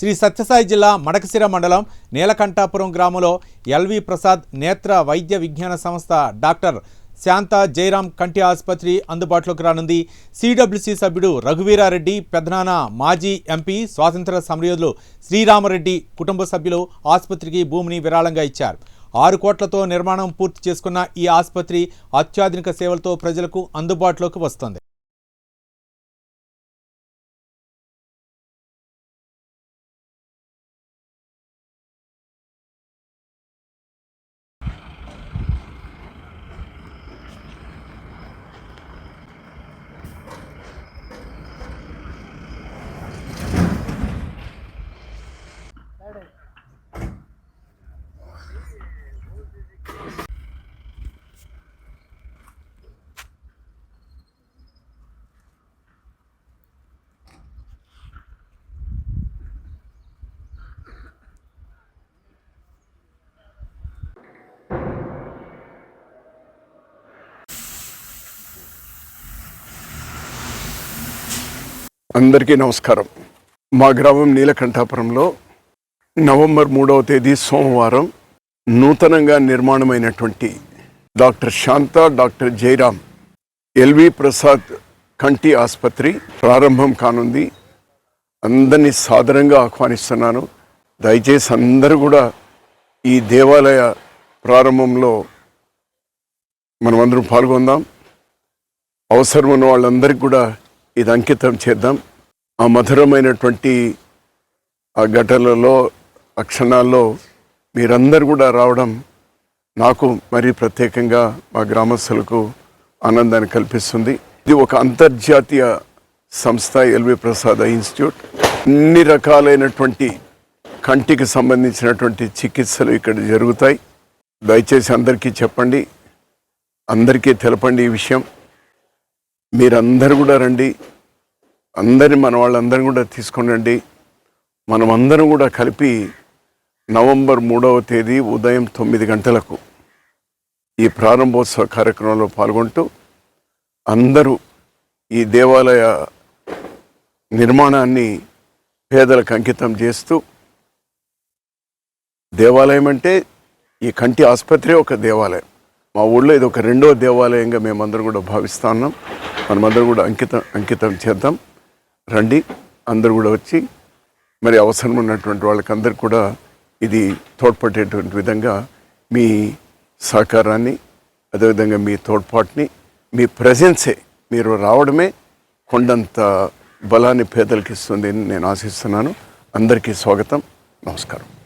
శ్రీ సత్యసాయి జిల్లా మడకసిర మండలం నీలకంఠాపురం గ్రామంలో ఎల్వి ప్రసాద్ నేత్ర వైద్య విజ్ఞాన సంస్థ డాక్టర్ శాంత జయరాం కంటి ఆసుపత్రి అందుబాటులోకి రానుంది. సిడబ్ల్యూసి సభ్యుడు రఘువీరారెడ్డి పెదనాన్న మాజీ ఎంపీ స్వాతంత్ర సమరయోధులు శ్రీరామరెడ్డి కుటుంబ సభ్యులు ఆసుపత్రికి భూమిని విరాళంగా ఇచ్చారు. ఆరు కోట్లతో నిర్మాణం పూర్తి చేసుకున్న ఈ ఆసుపత్రి అత్యాధునిక సేవలతో ప్రజలకు అందుబాటులోకి వస్తుంది. అందరికీ నమస్కారం. మా గ్రామం నీలకంఠాపురంలో నవంబర్ మూడవ తేదీ సోమవారం నూతనంగా నిర్మాణమైనటువంటి doctor Shanta doctor Jayaram LV Prasad కంటి ఆసుపత్రి ప్రారంభం కానుంది. అందరినీ సాదరంగా ఆహ్వానిస్తున్నాను. దయచేసి అందరూ కూడా ఈ దేవాలయ ప్రారంభంలో మనమందరం పాల్గొందాం. అవసరం ఉన్న వాళ్ళందరికీ కూడా ఇది అంకితం చేద్దాం. ఆ మధురమైనటువంటి ఆ ఘటనలలో ఆ క్షణాల్లో మీరందరూ కూడా రావడం నాకు మరీ ప్రత్యేకంగా మా గ్రామస్తులకు ఆనందాన్ని కల్పిస్తుంది. ఇది ఒక అంతర్జాతీయ సంస్థ ఎల్వి ప్రసాద్ ఇన్స్టిట్యూట్. అన్ని రకాలైనటువంటి కంటికి సంబంధించినటువంటి చికిత్సలు ఇక్కడ జరుగుతాయి. దయచేసి అందరికీ చెప్పండి. అందరికీ తెలపండి ఈ విషయం. మీరందరూ కూడా రండి. అందరి మన వాళ్ళందరం కూడా తీసుకొని రండి మనం అందరం కూడా కలిపి నవంబర్ మూడవ తేదీ ఉదయం తొమ్మిది గంటలకు ఈ ప్రారంభోత్సవ కార్యక్రమంలో పాల్గొంటూ అందరూ ఈ దేవాలయ నిర్మాణాన్ని పేదలకు అంకితం చేస్తూ దేవాలయం అంటే ఈ కంటి ఆసుపత్రి ఒక దేవాలయం. మా ఊళ్ళో ఇది ఒక రెండో దేవాలయంగా మేమందరం కూడా భావిస్తా ఉన్నాం. మనమందరం కూడా అంకితం అంకితం చేద్దాం. రండి. అందరూ కూడా వచ్చి మరి అవసరం ఉన్నటువంటి వాళ్ళకందరికి కూడా ఇది తోడ్పడేటువంటి విధంగా మీ సహకారాన్ని అదేవిధంగా మీ తోడ్పాటుని మీ ప్రజెన్సే మీరు రావడమే కొండంత బలాన్ని పేదలకు ఇస్తుంది అని నేను ఆశిస్తున్నాను. అందరికీ స్వాగతం. నమస్కారం.